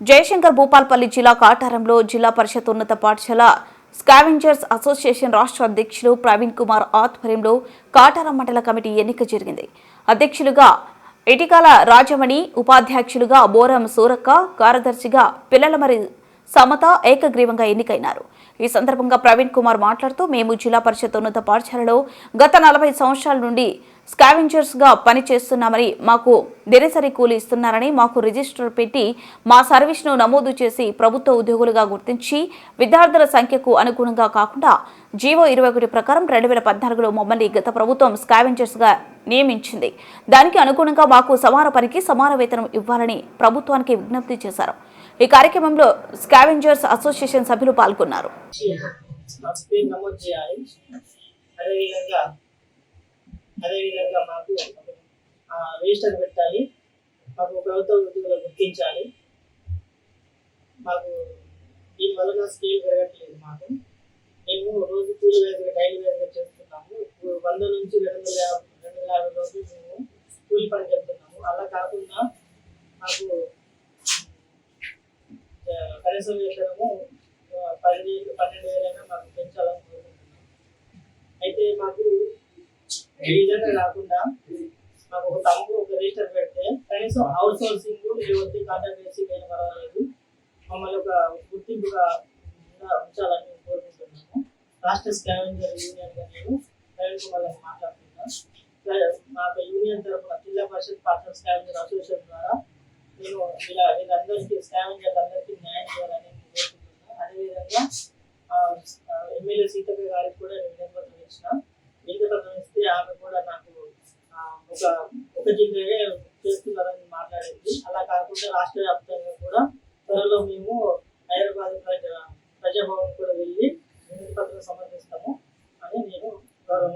జయశంకర్ భూపాల్పల్లి జిల్లా కాటారంలో జిల్లా పరిషత్ ఉన్నత పాఠశాల స్కావెంజర్స్ అసోసియేషన్ రాష్ట్ర అధ్యక్షులు ప్రవీణ్ కుమార్ ఆధ్వర్యంలో కాటారం మండల కమిటీ ఎన్నిక జరిగింది. అధ్యక్షులుగా ఇటికాల రాజమణి ఉపాధ్యక్షులుగా బోరం సూరక్క కార్యదర్శిగా పిల్లలమరి సమత ఏకగ్రీవంగా ఎన్నికైనారు. ఈ సందర్భంగా ప్రవీణ్ కుమార్ మాట్లాడుతూ మేము జిల్లా పరిషత్ ఉన్నత పాఠశాలలో గత నలభై సంవత్సరాల నుండి స్కావెంజర్స్గా పనిచేస్తున్నామని మాకు దినసరి కూలి ఇస్తున్నారని మాకు రిజిస్టర్ పెట్టి మా సర్వీస్ను నమోదు చేసి ప్రభుత్వ ఉద్యోగులుగా గుర్తించి విద్యార్థుల సంఖ్యకు అనుగుణంగా కాకుండా జీవో ఇరవై ఒకటి ప్రకారం రెండు వేల పద్నాలుగులో మమ్మల్ని గత ప్రభుత్వం స్కావెంజర్స్గా నియమించింది. దానికి అనుగుణంగా మాకు సమాన పనికి సమాన వేతనం ఇవ్వాలని ప్రభుత్వానికి విజ్ఞప్తి చేశారు. ఈ కార్యక్రమంలో స్కావెంజర్స్ అసోసియేషన్ సభ్యులు పాల్గొన్నారు. అదేవిధంగా అదేవిధంగా మాకు ఆ, రిజిస్టర్ పెట్టాలి. మాకు ప్రభుత్వ ఉద్యోగులు గుర్తించాలి. మాకు దీని వలన స్కేల్ పెరగట్లేదు మాకు. మేము రోజు కూలి వేసుగా డైలీ వేరుగా చేస్తున్నాము. వంద నుంచి రెండు వందల యాభై రెండు వందల యాభై రోజులు మేము కూలి పని చేస్తున్నాము. అలా కాకుండా మాకు కనీస వేతనము ఆ, పన్నెండు వేలైనా మాకు పెంచాలని కోరుకుంటున్నాము. అయితే మాకు ఈ విధంగా కాకుండా మాకు ఒక తమ్ముడు ఒక రిజిస్టర్ పెడితే కనీసం అవుట్ సోర్సింగ్ లేకపోతే కాంటాక్ట్ చేసి అయినా పర్వాలేదు. మమ్మల్ని ఒక గుర్తింపుగా ఉంచాలని మేము కోరుకుంటున్నాము. రాష్ట్ర స్కావెంజర్ యూనియన్ నేను ప్రవీణ్ కుమార్ గారిని మాట్లాడుతున్నాను మాకు యూనియన్ తరఫున జిల్లా పరిషత్ పార్ట్నర్ స్కావెంజర్ అసోసియేషన్ ద్వారా నేను ఇలా వీళ్ళందరికీ స్కావెంజర్ అందరికీ న్యాయం చేయాలని కోరుకుంటున్నాను. అదేవిధంగా ఎమ్మెల్యే సీతక్క గారికి కూడా నేను వినపత్రం ఇచ్చిన ఒక ఒక జిల్లాగా చేస్తున్నారని మాట్లాడింది. అలా కాకుండా రాష్ట్ర వ్యాప్తంగా కూడా త్వరలో మేము హైదరాబాద్ ప్రజా ప్రజాభవన్ కూడా వెళ్ళి వినతి పత్రం సమర్పిస్తాము అని నేను గౌరవం